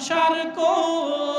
সংসার কইরা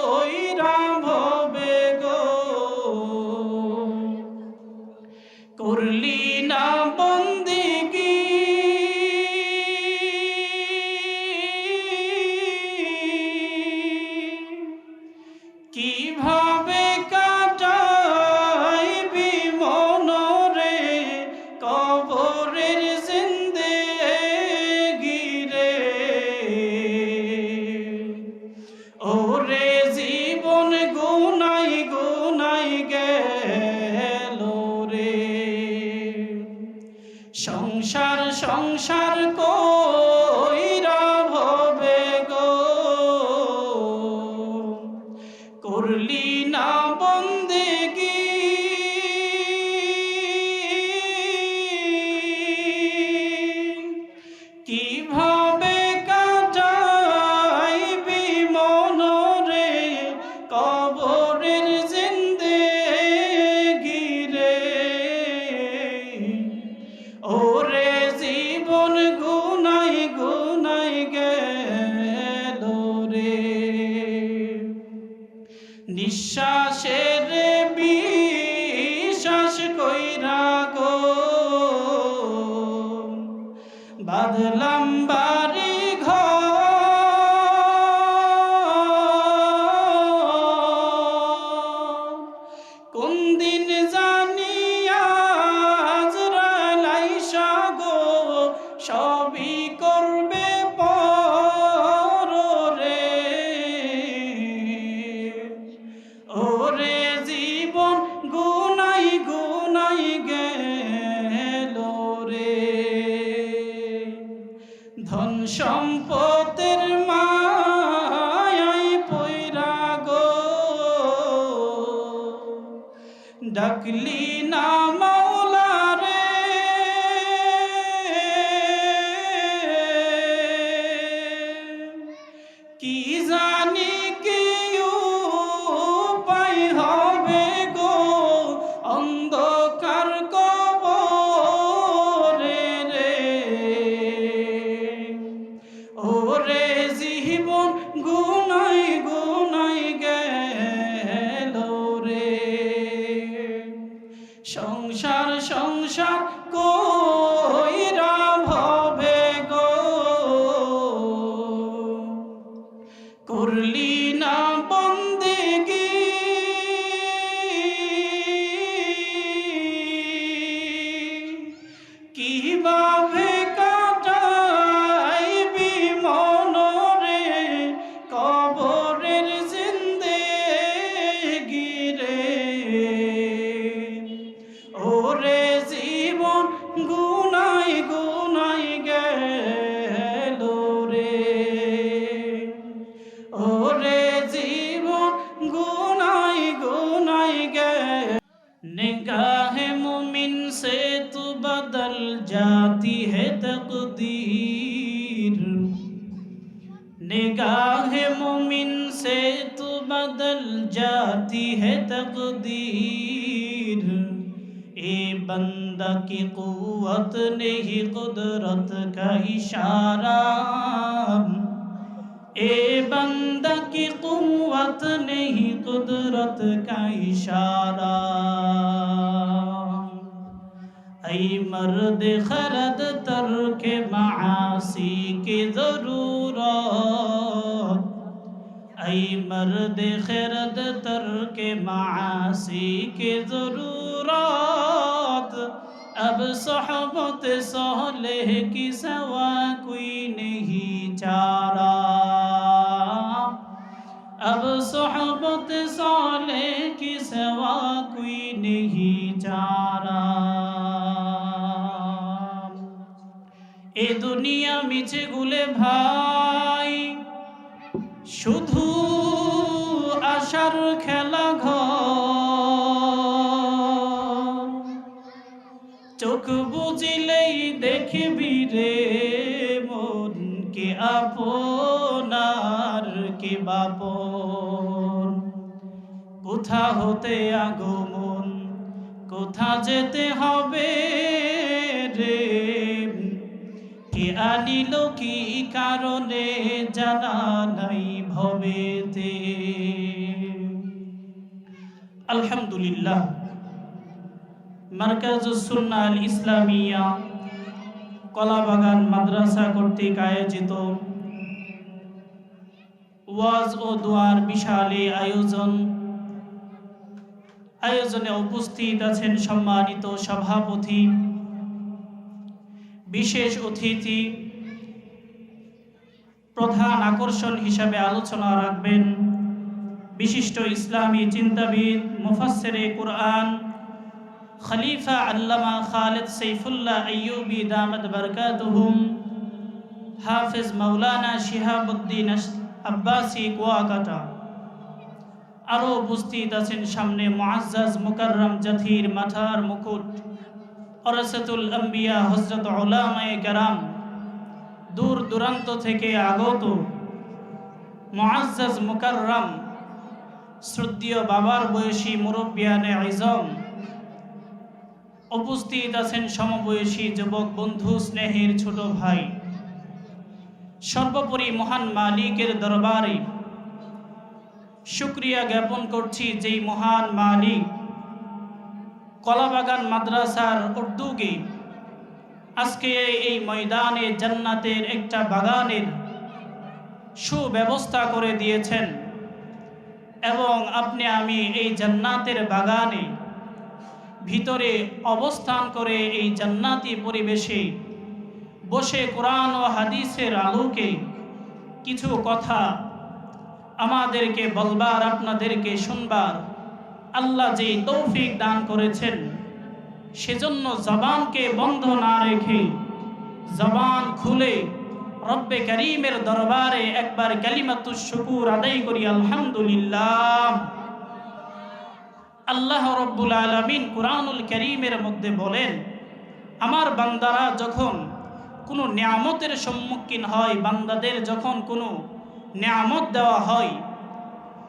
ডাকলি না মাওলা রে। কি জানি কি উপায় হবে গো অন্ধকার কবরে রে। ওরে জীবন গুনাই গুনাই निगाह मुमिन से तू बदल जाती है तकदीर ए बंदा की कुवत नहीं कुदरत का इशारा ए बंदा की कुवत नहीं कुदरत का इशारा ऐ मर्द खरद तर के मासी की जरूरत ही मर्द खिरद तर के मासी के ज़रूरत अब सहबत सोलह की सवा कोई नहीं चारा अब सहबत सोलह की सवा कोई नहीं चारा ए दुनिया मिचे गुले भाई শুধু আশার খেলা ঘর। চোখ বুঝিলেই দেখবি রে মন কে আপনার কে বাপন। কোথা হতে আগমন, কোথা যেতে হবে কে আনিল কি কারণে জানা নাই হবেতে আলহামদুলিল্লাহ মার্কাজুসুন্না আল ইসলামিয়া, কলাবাগান মাদ্রাসা কর্তৃক আয়োজিত ওয়াজ ও দোয়ার বিশাল আয়োজন। আয়োজনে উপস্থিত আছেন সম্মানিত সভাপতি বিশেষ অতিথি প্রধান আকর্ষণ হিসাবে আলোচনা রাখবেন। বিশিষ্ট ইসলামী চিন্তাবিদ, মুফাসসিরে কুরআন, খলিফা আল্লামা খালেদ সৈফুল্লাহ আইয়ুবি দামদ বরকাতুহুম, হাফিজ মৌলানা শিহাবুদ্দিন আব্বাসি কুয়াকাটা। আরও উপস্থিত আছেন সামনে মুআজ্জাজ মুকাররম জাথির মাথার মুকুট। অরসাতুল আম্বিয়া হজরত ওলামায়ে কেরাম, দূর দূরান্ত থেকে আগত মুআজ্জাজ মুকাররম, শ্রদ্ধীয় বাবার বয়সী মুরব্বিয়ানে আইজম, উপস্থিত আছেন সমবয়সী যুবক বন্ধু স্নেহের ছোট ভাই। সর্বোপরি মহান মালিকের দরবারে শুক্রিয়া জ্ঞাপন করছি যেই মহান মালিক কলাবাগান মাদ্রাসার উদ্যোগে আজকে এই ময়দানে জান্নাতের একটা বাগানের সুব্যবস্থা করে দিয়েছেন। এবং আপনি আমি এই জান্নাতের বাগানে ভিতরে অবস্থান করে এই জান্নাতি পরিবেশে বসে কোরআন ও হাদিসের আলোকে কিছু কথা আমাদেরকে বলবার, আপনাদেরকে শুনবার আল্লাহ যে তৌফিক দান করেছেন, সেজন্য জবানকে বন্ধ না রেখে জবান খুলে রব্বে করিমের দরবারে একবার কালিমাতুর শুকুর আদায় করি, আলহামদুলিল্লাহ। আল্লাহ রব্বুল আলমিন কুরআনুল করিমের মধ্যে বলেন, আমার বান্দারা যখন কোনো নিয়ামতের সম্মুখীন হয়, বান্দাদের যখন কোনো নিয়ামত দেওয়া হয়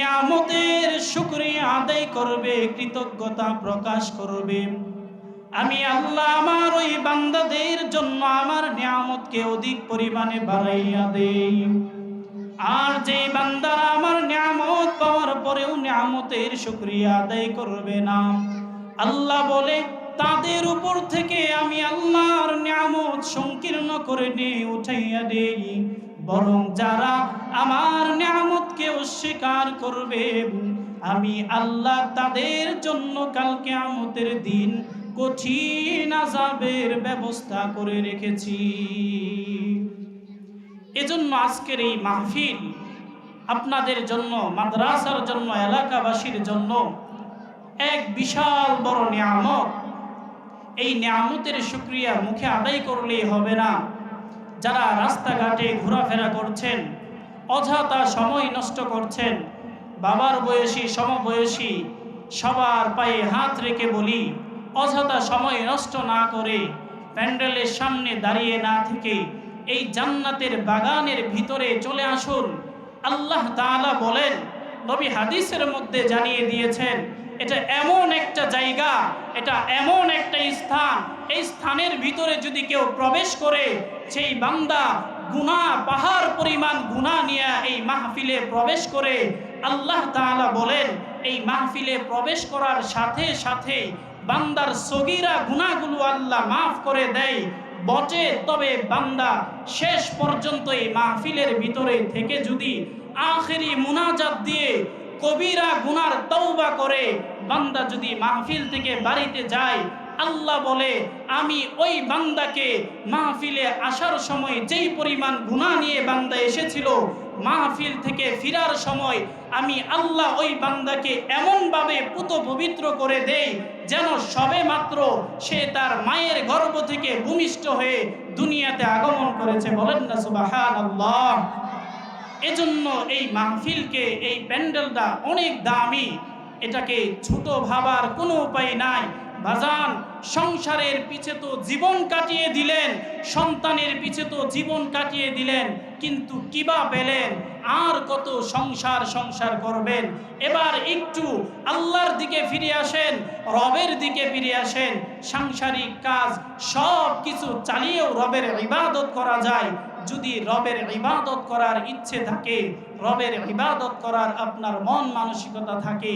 নিয়ামতের শুকরিয়া আদায় করবে, কৃতজ্ঞতা প্রকাশ করবে। আমি আল্লাহ আমার ওই বান্দাদের জন্য আমার নিয়ামতকে অধিক পরিমাণে বাড়াইয়া দেই। আর যে বান্দারা আমার নিয়ামত পাওয়ার পরেও নিয়ামতের শুকরিয়া আদায় করবে না, আল্লাহ বলে, তাদের উপর থেকে আমি আল্লাহর নিয়ামত সংকীর্ণ করে নিয়ে উঠাইয়া দেই। বরং যারা আমার নিয়ামতকে অস্বীকার করবে, আমি আল্লাহ তাদের জন্য কালকে আমতের দিন কঠিন আজাবের ব্যবস্থা করে রেখেছি। এজন্য আজকের এই মাহফিল আপনাদের জন্য, মাদ্রাসার জন্য, এলাকাবাসীর জন্য এক বিশাল বড় নিয়ামত। এই নিয়ামতের শুক্রিয়া মুখে আদায় করলেই হবে না। যারা রাস্তাঘাটে ঘোরাফেরা করছেন, অযথা সময় নষ্ট করছেন, বাবার বয়সী, সমবয়সী, সবার পায়ে হাত রেখে বলি, অযথা সময় নষ্ট না করে প্যান্ডেলের সামনে দাঁড়িয়ে না থেকে এই জান্নাতের বাগানের ভিতরে চলে আসুন। আল্লাহ তাআলা বলেন, নবী হাদিসের মধ্যে জানিয়ে দিয়েছেন এটা এমন একটা জায়গা, এটা এমন একটা স্থান। এই স্থানের ভিতরে যদি কেউ প্রবেশ করে, সেই বান্দা গুনাহ পাহাড় পরিমাণ গুনাহ নিয়ে এই মাহফিলে প্রবেশ করে, আল্লাহ তাআলা বলেন, এই মাহফিলে প্রবেশ করার সাথে সাথে বান্দার সগিরা গুনাহগুলো আল্লাহ মাফ করে দেয়। বটে, তবে বান্দা শেষ পর্যন্ত এই মাহফিলের ভিতরে থেকে যদি আখেরি মুনাজাত দিয়ে কবিরা গুনার তৌবা করে, বান্দা যদি মাহফিল থেকে বাড়িতে যায়, আল্লাহ বলে, আমি ওই বান্দাকে মাহফিলে আসার সময় যেই পরিমাণ গুনাহ নিয়ে বান্দা এসেছিল, মাহফিল থেকে ফিরার সময় আমি আল্লাহ ওই বান্দাকে এমনভাবে পুত পবিত্র করে দেই, যেন সবে মাত্র সে তার মায়ের গর্ভ থেকে ভূমিষ্ঠ হয়ে দুনিয়াতে আগমন করেছে। বলেন না সুবাহান আল্লাহ এজন্য এই মাহফিলকে, এই প্যান্ডেলটা অনেক দামি। এটাকে ছোট ভাবার কোনো উপায় নাই। বাজান, সংসারের পিছে তো জীবন কাটিয়ে দিলেন, সন্তানের পিছে তো জীবন কাটিয়ে দিলেন, কিন্তু কিবা পেলেন? আর কত সংসার সংসার করবেন? এবার একটু আল্লাহর দিকে ফিরে আসেন, রবের দিকে ফিরে আসেন। সাংসারিক কাজ সব কিছু চালিয়েও রবের ইবাদত করা যায়। যদি রবের ইবাদত করার ইচ্ছে থাকে, রবের ইবাদত করার আপনার মন মানসিকতা থাকে,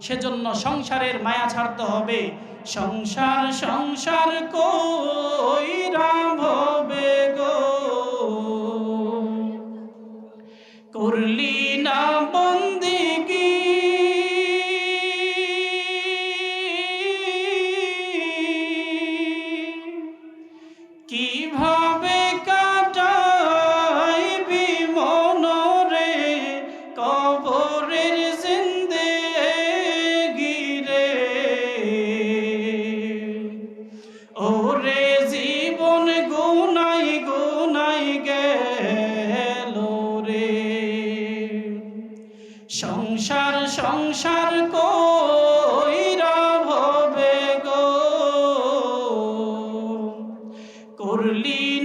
সেজন্য সংসারের মায়া ছাড়তে হবে। সংসার সংসার কইরা হবে গো? করলি করলি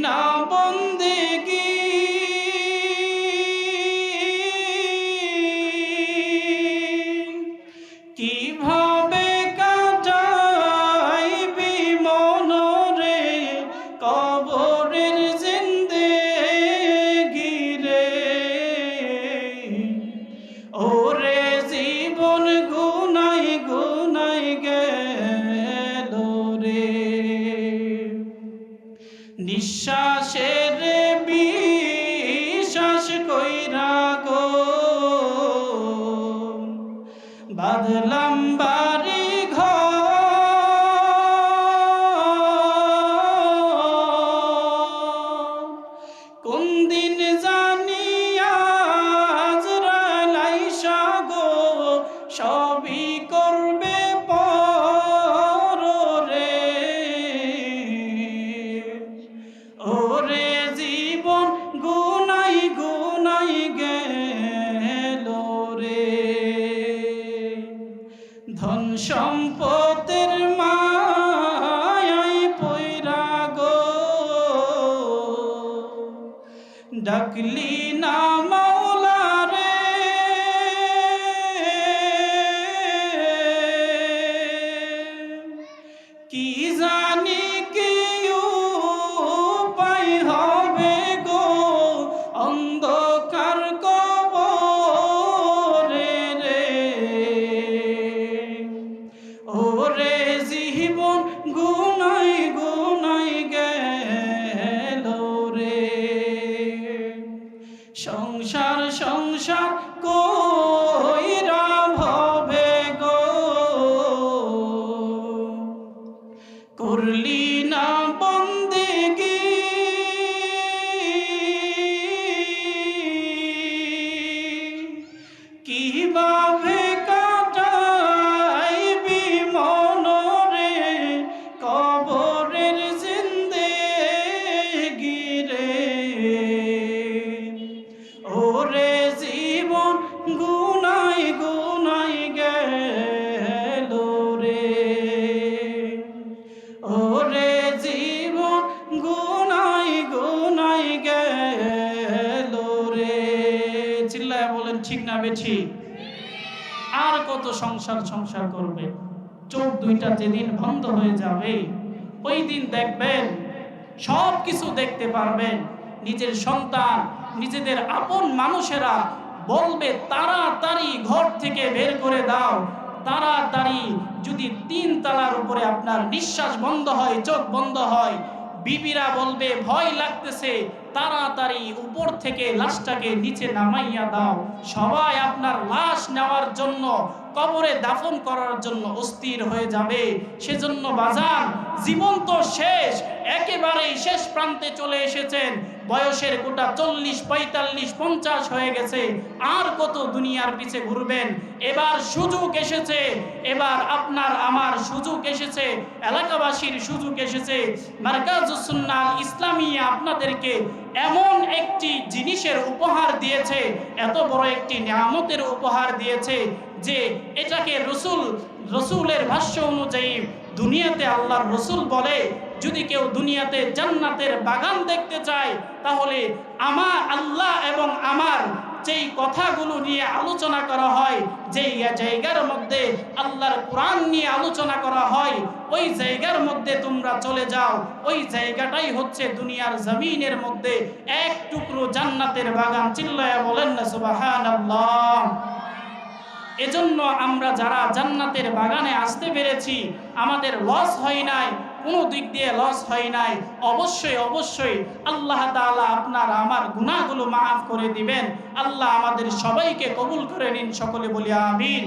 নিঃশ্বাসের কি জানি করলি বেছি আর কত সংসার সংসার করবে? চোখ দুইটা যেদিন বন্ধ হয়ে যাবে, ওই দিন দেখবেন সব কিছু দেখতে পারবেন। নিজের সন্তান, নিজেদের আপন মানুষেরা বলবে, তাড়াতাড়ি ঘর থেকে বের করে দাও। তাড়াতাড়ি যদি তিন তালার উপরে আপনার নিঃশ্বাস বন্ধ হয়, চোখ বন্ধ হয়, বিবিরা বলবে, ভয় লাগতেছে তাড়াতাড়ি উপর থেকে লাশটাকে নিচে নামাইয়া দাও। সবাই আপনার লাশ নেওয়ার জন্য, কবরে দাফন করার জন্য অস্থির হয়ে যাবে। সেজন্য বাজার জীবন্ত শেষ, একেবারেই শেষ প্রান্তে চলে এসেছেন। বয়সের কোটা চল্লিশ, পঁয়তাল্লিশ, পঞ্চাশ হয়ে গেছে। আর কত দুনিয়ার পিছে ঘুরবেন? এবার সুযোগ এসেছে। এবার আপনার, আমার সুযোগ এসেছে। এলাকাবাসীর সুযোগ এসেছে। মার্কাজুসুন্নাল ইসলামিয়া আপনাদেরকে এমন একটি জিনিসের উপহার দিয়েছে। এত বড় একটি নিয়ামতের উপহার দিয়েছে যে এটাকে রসুল, রসুলের ভাষ্য অনুযায়ী দুনিয়াতে আল্লাহর রসুল বলে যদি কেউ দুনিয়াতে জান্নাতের বাগান দেখতে চায়, তাহলে আমার আল্লাহ এবং আমার যেই কথাগুলো নিয়ে আলোচনা করা হয়, যেই জায়গার মধ্যে আল্লাহর কোরআন নিয়ে আলোচনা করা হয়, ওই জায়গার মধ্যে তোমরা চলে যাও। ওই জায়গাটাই হচ্ছে দুনিয়ার জমিনের মধ্যে এক টুকরো জান্নাতের বাগান। চিল্লায়া বলেন না, সুবহানাল্লাহ। এজন্য আমরা যারা জান্নাতের বাগানে আসতে পেরেছি, আমাদের লস হয় নাই। কোনো দিক দিয়ে লস হয় নাই। অবশ্যই অবশ্যই আল্লাহ তালা আপনার আমার গুণাগুলো মাফ করে দিবেন। আল্লাহ আমাদের সবাইকে কবুল করে নিন, সকলে বলি আমিন।